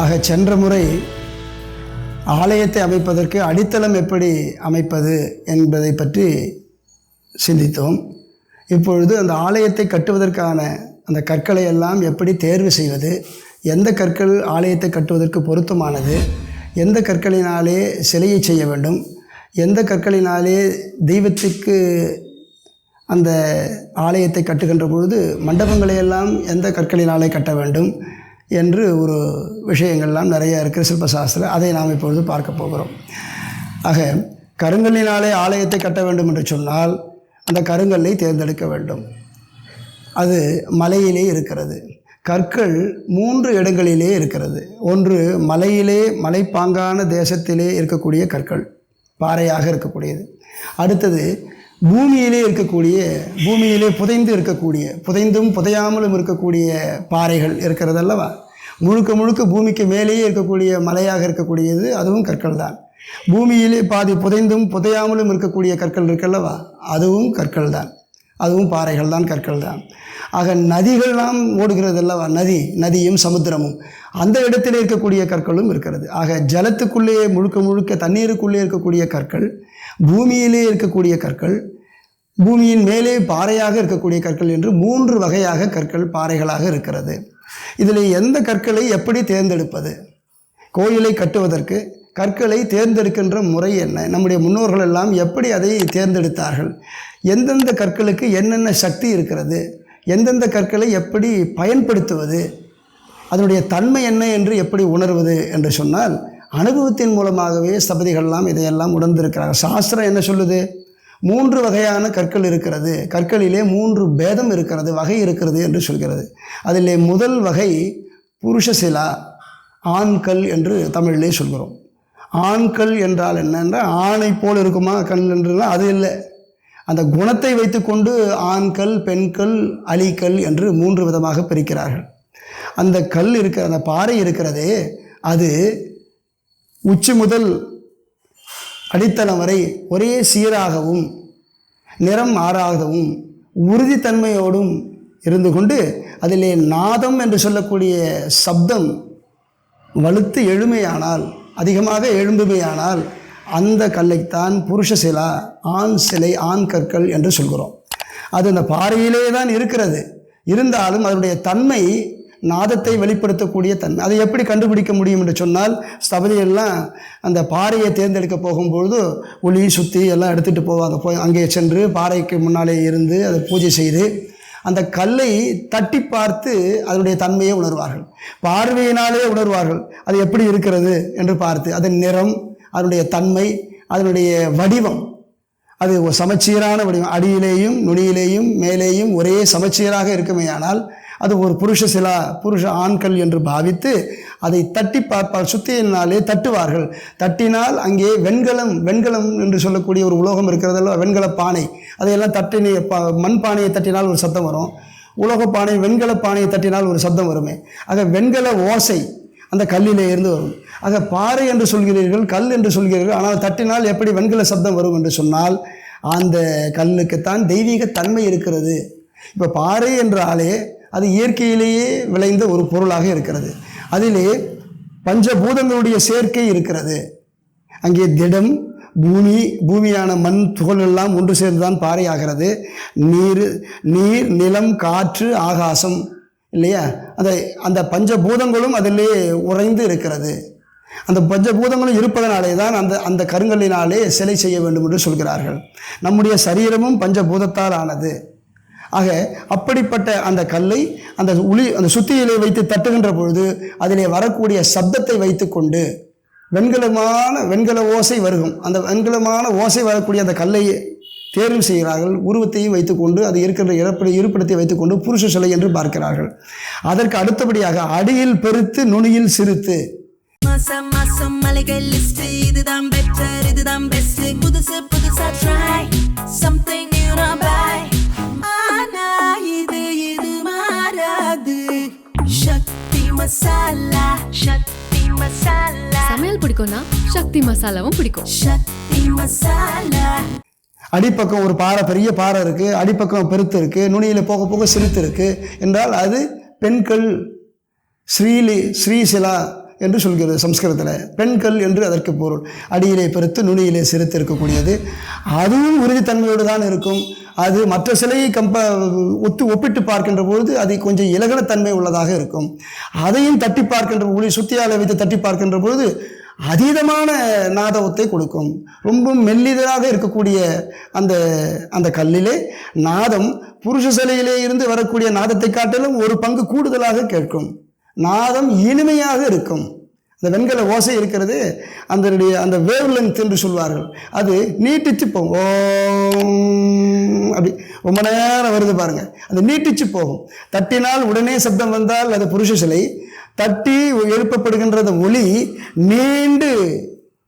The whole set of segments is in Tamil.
ஆக சென்ற முறை ஆலயத்தை அமைப்பதற்கு அடித்தளம் எப்படி அமைப்பது என்பதை பற்றி சிந்தித்தோம். இப்பொழுது அந்த ஆலயத்தை கட்டுவதற்கான அந்த கற்களை எல்லாம் எப்படி தேர்வு செய்வது எந்த கற்கள் ஆலயத்தை கட்டுவதற்கு பொருத்தமானது எந்த கற்களினாலே சிலையை செய்ய வேண்டும் எந்த கற்களினாலே தெய்வத்துக்கு அந்த ஆலயத்தை கட்டுகின்ற பொழுது மண்டபங்களையெல்லாம் எந்த கற்களினாலே கட்ட வேண்டும் என்று ஒரு விஷயங்கள்லாம் நிறைய இருக்குது சிற்பசாஸ்திரம் அதை நாம் இப்பொழுது பார்க்க போகிறோம். ஆக கருங்கல்லினாலே ஆலயத்தை கட்ட வேண்டும் என்று சொன்னால் அந்த கருங்கல்லை தேர்ந்தெடுக்க வேண்டும். அது மலையிலே இருக்கிறது. கற்கள் மூன்று இடங்களிலே இருக்கிறது. ஒன்று மலையிலே மலைப்பாங்கான தேசத்திலே இருக்கக்கூடிய கற்கள் பாறையாக இருக்கக்கூடியது. அடுத்தது பூமியிலே இருக்கக்கூடிய பூமியிலே புதைந்து இருக்கக்கூடிய புதைந்தும் புதையாமலும் இருக்கக்கூடிய பாறைகள் இருக்கிறதல்லவா? முழுக்க முழுக்க பூமிக்கு மேலேயே இருக்கக்கூடிய மலையாக இருக்கக்கூடியது அதுவும் கற்கள் தான். பூமியிலே பாதி புதைந்தும் புதையாமலும் இருக்கக்கூடிய கற்கள் இருக்கல்லவா? அதுவும் கற்கள் தான். அதுவும் பாறைகள் தான் கற்கள் தான். ஆக நதிகள்லாம் ஓடுகிறது அல்லவா நதி நதியும் சமுத்திரமும். அந்த இடத்திலே இருக்கக்கூடிய கற்களும் இருக்கிறது. ஆக ஜலத்துக்குள்ளேயே முழுக்க முழுக்க தண்ணீருக்குள்ளே இருக்கக்கூடிய கற்கள் பூமியிலே இருக்கக்கூடிய கற்கள் பூமியின் மேலே பாறையாக இருக்கக்கூடிய கற்கள் என்று மூன்று வகையாக கற்கள் பாறைகளாக இருக்கிறது. இதில் எந்த கற்களை எப்படி தேர்ந்தெடுப்பது? கோயிலை கட்டுவதற்கு கற்களை தேர்ந்தெடுக்கின்ற முறை என்ன? நம்முடைய முன்னோர்கள் எல்லாம் எப்படி அதை தேர்ந்தெடுத்தார்கள்? எந்தெந்த கற்களுக்கு என்னென்ன சக்தி இருக்கிறது எந்தெந்த கற்களை எப்படி பயன்படுத்துவது அதனுடைய தன்மை என்ன என்று எப்படி உணர்வது என்று சொன்னால் அனுபவத்தின் மூலமாகவே ஸ்தபதிகள்லாம் இதையெல்லாம் உணர்ந்திருக்கிறார்கள். சாஸ்திரம் என்ன சொல்லுது? மூன்று வகையான கற்கள் இருக்கிறது. கற்களிலே மூன்று பேதம் இருக்கிறது வகை இருக்கிறது என்று சொல்கிறது. அதிலே முதல் வகை புருஷசிலா ஆண்கள் என்று தமிழிலே சொல்கிறோம். ஆண்கள் என்றால் என்னென்றால் ஆணை போல் இருக்குமா கல் என்றால் அது இல்லை. அந்த குணத்தை வைத்துக்கொண்டு ஆண்கள் பெண்கள் அலிக்கல் என்று மூன்று விதமாக பிரிக்கிறார்கள். அந்த கல் இருக்கிற அந்த பாறை இருக்கிறதே அது உச்சி முதல் அடித்தளம் வரை ஒரே சீராகவும் நிறம் மாறாகவும் உறுதித்தன்மையோடும் இருந்து கொண்டு அதிலே நாதம் என்று சொல்லக்கூடிய சப்தம் வலுத்து எழுமையானால் அதிகமாக எழும்புமையானால் அந்த கல்லைத்தான் புருஷ சிலா ஆண் சிலை ஆண் கற்கள் என்று சொல்கிறோம். அது அந்த பாறையிலே தான் இருக்கிறது. இருந்தாலும் அதனுடைய தன்மை நாதத்தை வெளிப்படுத்தக்கூடிய தன்மை அதை எப்படி கண்டுபிடிக்க முடியும் என்று சொன்னால் ஸ்தபதியெல்லாம் அந்த பாறையை தேர்ந்தெடுக்க போகும்பொழுது ஒளி சுற்றி எல்லாம் எடுத்துகிட்டு போவாங்க. போய் அங்கே சென்று பாறைக்கு முன்னாலே இருந்து அதை பூஜை செய்து அந்த கல்லை தட்டி பார்த்து அதனுடைய தன்மையை உணர்வார்கள். பார்வையினாலே உணர்வார்கள். அது எப்படி இருக்கிறது என்று பார்த்து அதன் நிறம் அதனுடைய தன்மை அதனுடைய வடிவம். அது ஒரு சமச்சீரான வடிவம். அடியிலேயும் நுனியிலேயும் மேலேயும் ஒரே சமச்சீராக இருக்குமேயானால் அது ஒரு புருஷ சிலா புருஷ ஆண்கள் என்று பாவித்து அதை தட்டி பார்ப்பார். சுத்தியினாலே தட்டுவார்கள். தட்டினால் அங்கே வெண்கலம் வெண்கலம் என்று சொல்லக்கூடிய ஒரு உலோகம் இருக்கிறதல்ல வெண்கல பானை அதையெல்லாம் தட்டினி பா மண் பானையை தட்டினால் ஒரு சத்தம் வரும். உலோக பானை வெண்கல பானையை தட்டினால் ஒரு சத்தம் வருமே. ஆக வெண்கல ஓசை அந்த கல்லிலே இருந்து வரும். ஆக பாறை என்று சொல்கிறீர்கள் கல் என்று சொல்கிறீர்கள் ஆனால் தட்டினால் எப்படி வெண்கல சப்தம் வரும் என்று சொன்னால் அந்த கல்லுக்குத்தான் தெய்வீக தன்மை இருக்கிறது. இப்போ பாறை என்றாலே அது இயற்கையிலேயே விளைந்த ஒரு பொருளாக இருக்கிறது. அதிலே பஞ்சபூதங்களுடைய சேர்க்கை இருக்கிறது. அங்கே திடம் பூமி பூமியான மண் துகள் எல்லாம் ஒன்று சேர்ந்துதான் பாறை ஆகிறது நீர் நீர் நிலம் காற்று ஆகாசம். இல்லையா? அந்த அந்த பஞ்சபூதங்களும் அதிலே உறைந்து இருக்கிறது. அந்த பஞ்சபூதங்களும் இருப்பதனாலே தான் அந்த அந்த கருங்கல்லினாலே சிலை செய்ய வேண்டும் என்று சொல்கிறார்கள். நம்முடைய சரீரமும் பஞ்சபூதத்தால் ஆனது. ஆக அப்படிப்பட்ட அந்த கல்லை அந்த உளி அந்த சுத்தியிலே வைத்து தட்டுகின்ற பொழுது அதிலே வரக்கூடிய சப்தத்தை வைத்துக்கொண்டு வெண்கலமான வெண்கல ஓசை வருகும். அந்த வெண்கலமான ஓசை வரக்கூடிய அந்த கல்லை தேர்வு செய்கிறார்கள் உருவத்தையும் வைத்துக்கொண்டு அது இருக்கிற இறப்படி இருப்பிடத்தை வைத்துக்கொண்டு புருஷ சிலை என்று பார்க்கிறார்கள். அதற்கு அடுத்தபடியாக அடியில் பெருத்து நுனியில் மசாலா. சமையல் பிடிக்கும்னா சக்தி மசாலாவும் பிடிக்கும். சக்தி மசாலா. அடிப்பக்கம் ஒரு பாறை பெரிய பாறை இருக்குது அடிப்பக்கம் பெருத்து இருக்குது நுனியில் போக போக சிறுத்து இருக்குது என்றால் அது பெண்கள் ஸ்ரீலி ஸ்ரீசிலா என்று சொல்கிறது சம்ஸ்கிருதத்தில். பெண்கள் என்று அதற்கு பொருள். அடியிலே பெருத்து நுனியிலே சிரித்து இருக்கக்கூடியது. அதுவும் உறுதித்தன்மையோடு தான் இருக்கும். அது மற்ற சிலையை கம்ப ஒத்து ஒப்பிட்டு பார்க்கின்ற பொழுது அது கொஞ்சம் இலகனத்தன்மை உள்ளதாக இருக்கும். அதையும் தட்டி பார்க்கின்ற ஒளி சுத்தியால வைத்து தட்டி பார்க்கின்ற பொழுது அதீதமான நாதவத்தை கொடுக்கும். ரொம்ப மெல்லிதராக இருக்கக்கூடிய அந்த அந்த கல்லிலே நாதம் புருஷ சிலையிலே இருந்து வரக்கூடிய நாதத்தை காட்டிலும் ஒரு பங்கு கூடுதலாக கேட்கும். நாதம் இனிமையாக இருக்கும். அந்த வெண்கல ஓசை இருக்கிறது அதனுடைய அந்த வேவ் லென்த் என்று சொல்வார்கள். அது நீட்டிச்சு போகும். ஓம் அப்படி ரொம்ப நேரம் வருது பாருங்க. அது நீட்டிச்சு போகும். தட்டினால் உடனே சப்தம் வந்தால் அது புருஷ சிலை. தட்டி எழுப்பப்படுகின்ற ஒளி நீண்டு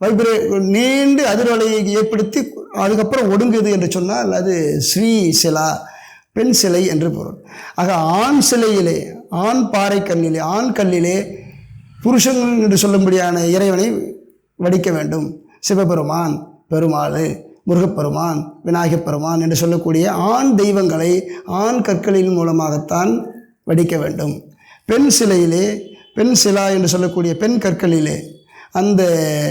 வைப்ரே நீண்டு அதிர்வலையை ஏற்படுத்தி அதுக்கப்புறம் ஒடுங்குது என்று சொன்னால் அது ஸ்ரீ சிலா பெண் சிலை என்று பொருள். ஆக ஆண் சிலையிலே ஆண் பாறை கல்லிலே ஆண் கல்லிலே புருஷன் என்று சொல்லும்படியான இறைவனை வடிக்க வேண்டும். சிவபெருமான் பெருமாள் முருகப்பெருமான் விநாயகப் பெருமான் என்று சொல்லக்கூடிய ஆண் தெய்வங்களை ஆண் கற்களின் மூலமாகத்தான் வடிக்க வேண்டும். பெண் சிலையிலே பெண் சிலா என்று சொல்லக்கூடிய பெண் கற்களிலே அந்த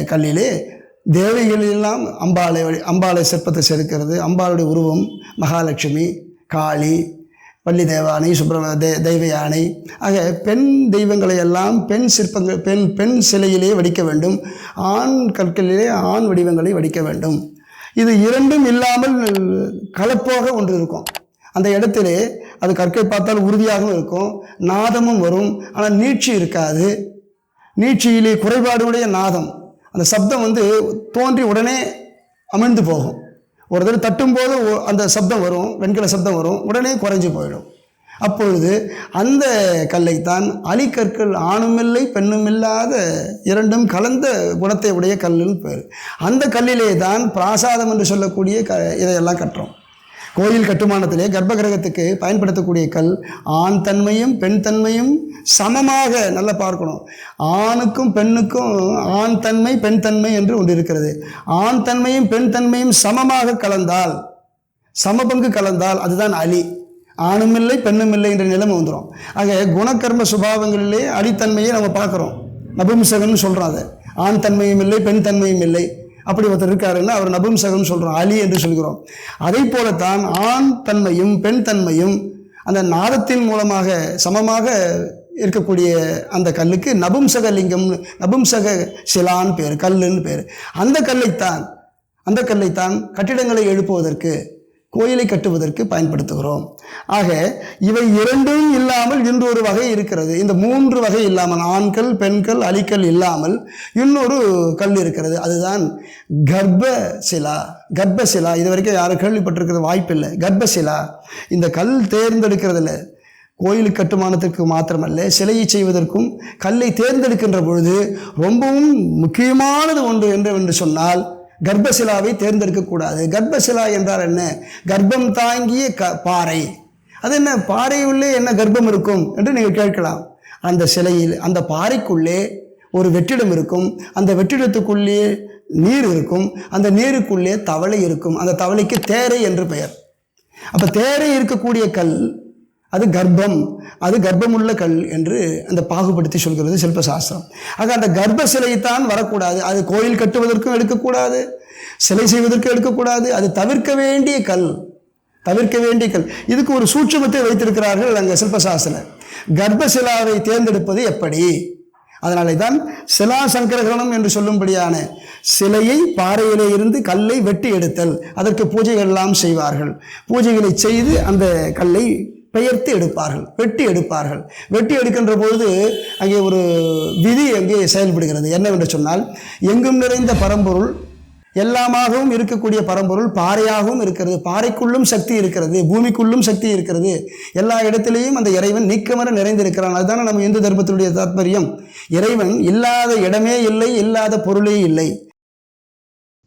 கல்லிலே தேவைகளெல்லாம் அம்பாளை வழி- அம்பாளை சிற்பத்தை செதுக்கிறது அம்பாளுடைய உருவம் மகாலட்சுமி காளி வள்ளி தேவானை சுப்பிரம தே தெய்வ யானை. ஆக பெண் தெய்வங்களை எல்லாம் பெண் சிற்பங்கள் பெண் பெண் சிலையிலே வடிக்க வேண்டும். ஆண் கற்களிலே ஆண் வடிவங்களை வடிக்க வேண்டும். இது இரண்டும் இல்லாமல் கலப்போக ஒன்று இருக்கும். அந்த இடத்திலே அது கற்கை பார்த்தால் உறுதியாகவும் இருக்கும் நாதமும் வரும் ஆனால் நீட்சி இருக்காது. நீட்சியிலே குறைபாடுடைய நாதம். அந்த சப்தம் வந்து தோன்றி உடனே அமிழ்ந்து போகும். ஒரு தடவை தட்டும்போது அந்த சப்தம் வரும் வெண்கல சப்தம் வரும் உடனே குறைஞ்சு போயிடும். அப்பொழுது அந்த கல்லைத்தான் அலிக்கற்கள் ஆணுமில்லை பெண்ணுமில்லாத இரண்டும் கலந்த குணத்தை உடைய கல்லுன்னு பேர். அந்த கல்லிலே தான் பிராசாதம் என்று சொல்லக்கூடிய க இதையெல்லாம் கட்டுறோம் கோயில் கட்டுமானத்திலே கர்ப்பகிரகத்துக்கு பயன்படுத்தக்கூடிய கல் ஆண் தன்மையும் பெண் தன்மையும் சமமாக நல்லா பார்க்கணும். ஆணுக்கும் பெண்ணுக்கும் ஆண் தன்மை பெண் தன்மை என்று ஒன்று இருக்கிறது. ஆண் தன்மையும் பெண் தன்மையும் சமமாக கலந்தால் சமபங்கு கலந்தால் அதுதான் அலி. ஆணும் இல்லை பெண்ணும் இல்லை என்ற நிலைமை வந்துடும் ஆக குணக்கர்ம சுபாவங்களிலே அடித்தன்மையை நம்ம பார்க்குறோம். நபும்சகன் சொல்கிறோம் அதை ஆண் தன்மையும் இல்லை பெண் தன்மையும் இல்லை. அப்படி ஒருத்தர் இருக்காருல்ல அவர் நபும்சகன் சொல்கிறோம் அலி என்று சொல்கிறோம். அதை போலத்தான் ஆண் தன்மையும் பெண் தன்மையும் அந்த நாதத்தின் மூலமாக சமமாக இருக்கக்கூடிய அந்த கல்லுக்கு நபும்சக லிங்கம் நபும்சக சிலான்னு பேர் கல்லுன்னு பேர். அந்த கல்லைத்தான் அந்த கல்லைத்தான் கட்டிடங்களை எழுப்புவதற்கு கோயிலை கட்டுவதற்கு பயன்படுத்துகிறோம். ஆக இவை இரண்டும் இல்லாமல் இன்னொரு வகை இருக்கிறது. இந்த மூன்று வகை இல்லாமல் ஆண்கள் பெண்கள் அலிக்கல் இல்லாமல் இன்னொரு கல் இருக்கிறது. அதுதான் கர்ப்பசிலா. கர்ப்பசிலா இது வரைக்கும் யாரும் கேள்விப்பட்டிருக்கிறது வாய்ப்பில்லை. கர்ப்பசிலா இந்த கல் தேர்ந்தெடுக்கிறதுல கோயில் கட்டுமானத்திற்கு மாத்திரமல்ல சிலையை செய்வதற்கும் கல்லை தேர்ந்தெடுக்கின்ற பொழுது ரொம்பவும் முக்கியமானது ஒன்று என்று சொன்னால் கர்ப்பசிலாவை தேர்ந்தெடுக்கக்கூடாது. கர்ப்பசிலா என்றால் என்ன? கர்ப்பம் தாங்கிய க பாறை. அது என்ன? பாறை உள்ளே என்ன கர்ப்பம் இருக்கும் என்று நீங்கள் கேட்கலாம். அந்த சிலையில் அந்த பாறைக்குள்ளே ஒரு வெற்றிடம் இருக்கும். அந்த வெற்றிடத்துக்குள்ளே நீர் இருக்கும். அந்த நீருக்குள்ளே தவளை இருக்கும். அந்த தவளைக்கு தேரை என்று பெயர். அப்போ தேரை இருக்கக்கூடிய கல் அது கர்ப்பம். அது கர்ப்பமுள்ள கல் என்று அந்த பாகுபடுத்தி சொல்கிறது சில்பசாஸ்திரம் ஆக அந்த கர்ப்ப சிலைத்தான் வரக்கூடாது. அது கோயில் கட்டுவதற்கும் எடுக்கக்கூடாது. சிலை செய்வதற்கும் எடுக்கக்கூடாது. அது தவிர்க்க வேண்டிய கல். தவிர்க்க வேண்டிய கல். இதுக்கு ஒரு சூட்சுமத்தை வைத்திருக்கிறார்கள் அங்கே சில்பசாஸ்திரம் கர்ப்பசிலாவை தேர்ந்தெடுப்பது எப்படி? அதனாலே தான் சிலா சங்கரகரணம் என்று சொல்லும்படியான சிலையை பாறையிலே இருந்து கல்லை வெட்டி எடுத்தல். அதற்கு பூஜைகள் எல்லாம் செய்வார்கள். பூஜைகளை செய்து அந்த கல்லை பெயர்த்து எடுப்பார்கள் வெட்டி எடுப்பார்கள். வெட்டி எடுக்கின்ற பொழுது அங்கே ஒரு விதி அங்கே செயல்படுகிறது. என்னவென்று சொன்னால் எங்கும் நிறைந்த பரம்பொருள் எல்லாமாகவும் இருக்கக்கூடிய பரம்பொருள் பாறையாகவும் இருக்கிறது. பாறைக்குள்ளும் சக்தி இருக்கிறது பூமிக்குள்ளும் சக்தி இருக்கிறது. எல்லா இடத்திலேயும் அந்த இறைவன் நீக்கமர நிறைந்திருக்கிறான். அதுதானே நம்ம இந்து தர்மத்தினுடைய தாத்பரியம். இறைவன் இல்லாத இடமே இல்லை இல்லாத பொருளே இல்லை.